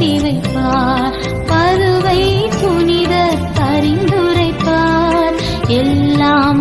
உயர்த்தி வைப்பார் பருவை புனித பரிந்துரைப்பார் எல்லாம்